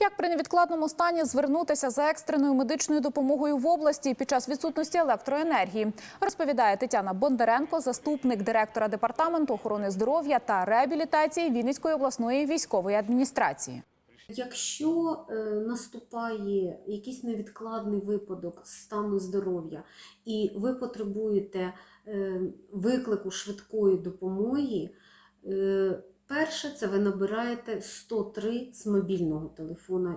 Як при невідкладному стані звернутися за екстреною медичною допомогою в області під час відсутності електроенергії, розповідає Тетяна Бондаренко, заступник директора департаменту охорони здоров'я та реабілітації Вінницької обласної військової адміністрації. Якщо е, наступає якийсь невідкладний випадок стану здоров'я, і ви потребуєте е, виклику швидкої допомоги, е, перше це ви набираєте 103 з мобільного телефона.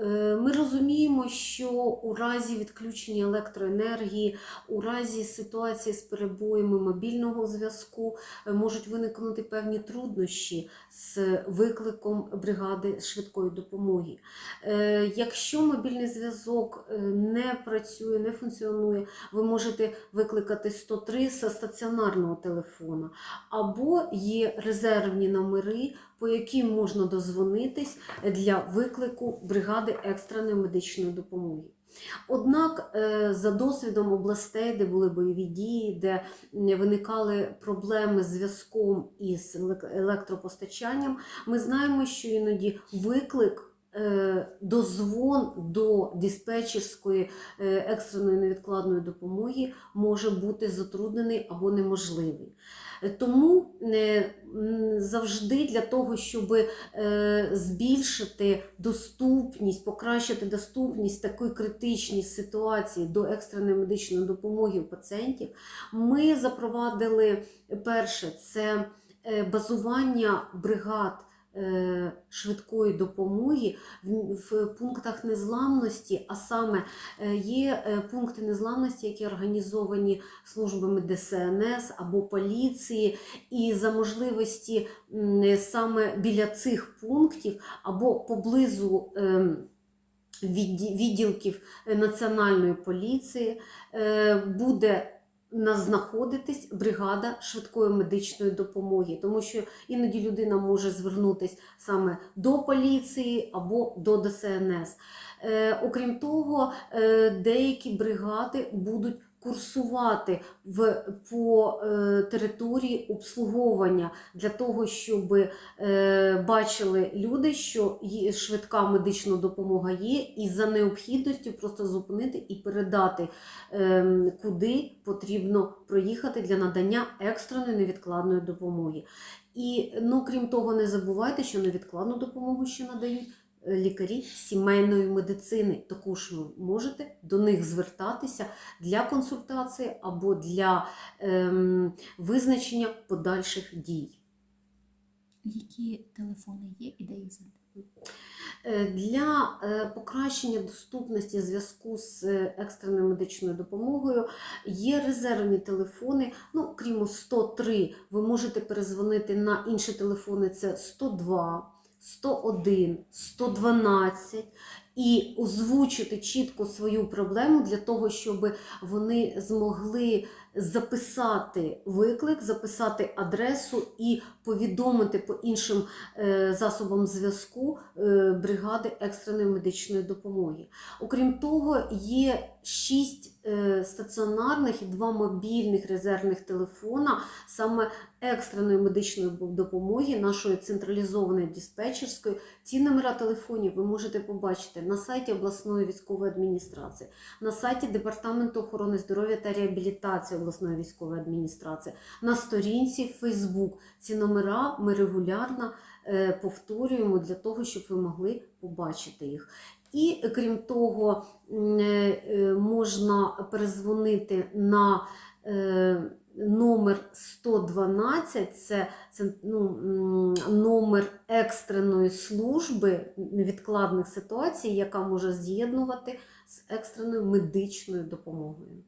Е, Ми розуміємо, що у разі відключення електроенергії, у разі ситуації з перебоями мобільного зв'язку е, можуть виникнути певні труднощі з викликом бригади швидкої допомоги. Е, Якщо мобільний зв'язок не працює, не функціонує, ви можете викликати 103 зі стаціонарного телефона, або є резервні номери, по яким можна дозвонитись для виклику бригади екстреної медичної допомоги. Однак, е, за досвідом областей, де були бойові дії, де виникали проблеми з зв'язком із електропостачанням, ми знаємо, що іноді виклик. Е, Дозвон до диспетчерської е, екстреної невідкладної допомоги може бути затруднений або неможливий. Е, Тому завжди для того, щоб збільшити доступність, покращити доступність такої критичній ситуації до екстреної медичної допомоги у пацієнтів, ми запровадили перше це базування бригад. Е, Швидкої допомоги в, пунктах незламності, а саме е, є е, пункти незламності, які організовані службами ДСНС або поліції, і за можливості саме біля цих пунктів або поблизу. ем, відділків Національної поліції буде знаходитись бригада швидкої медичної допомоги, тому що іноді людина може звернутися саме до поліції або до ДСНС. Е, Окрім того, е, деякі бригади будуть курсувати в, по е, території обслуговування для того, щоб е, бачили люди, що швидка медична допомога є, і за необхідністю просто зупинити і передати, е, куди потрібно проїхати для надання екстреної невідкладної допомоги. І ну, крім того, не забувайте, що невідкладну допомогу ще надають. Лікарі сімейної медицини також ви можете до них звертатися для консультації або для ем, визначення подальших дій. Які телефони є і де їх знайти? Е, Для е, покращення доступності зв'язку з е, екстреною медичною допомогою є резервні телефони. Ну, крім 103, ви можете перезвонити на інші телефони: це 102, 101, 112. І озвучити чітко свою проблему для того, щоб вони змогли записати виклик, записати адресу і повідомити по іншим е, засобам зв'язку е, бригади екстреної медичної допомоги. Окрім того, є шість е, стаціонарних і два мобільних резервних телефона саме екстреної медичної допомоги нашої централізованої диспетчерської. Ці номера телефонів ви можете побачити на сайті обласної військової адміністрації, на сайті Департаменту охорони здоров'я та реабілітації обласної військової адміністрації, на сторінці Facebook. Ці номера ми регулярно е, повторюємо для того, щоб ви могли побачити їх. І крім того, е, е, можна перезвонити на номер 112, це, це ну, номер екстреної служби невідкладних ситуацій, яка може з'єднувати з екстреною медичною допомогою.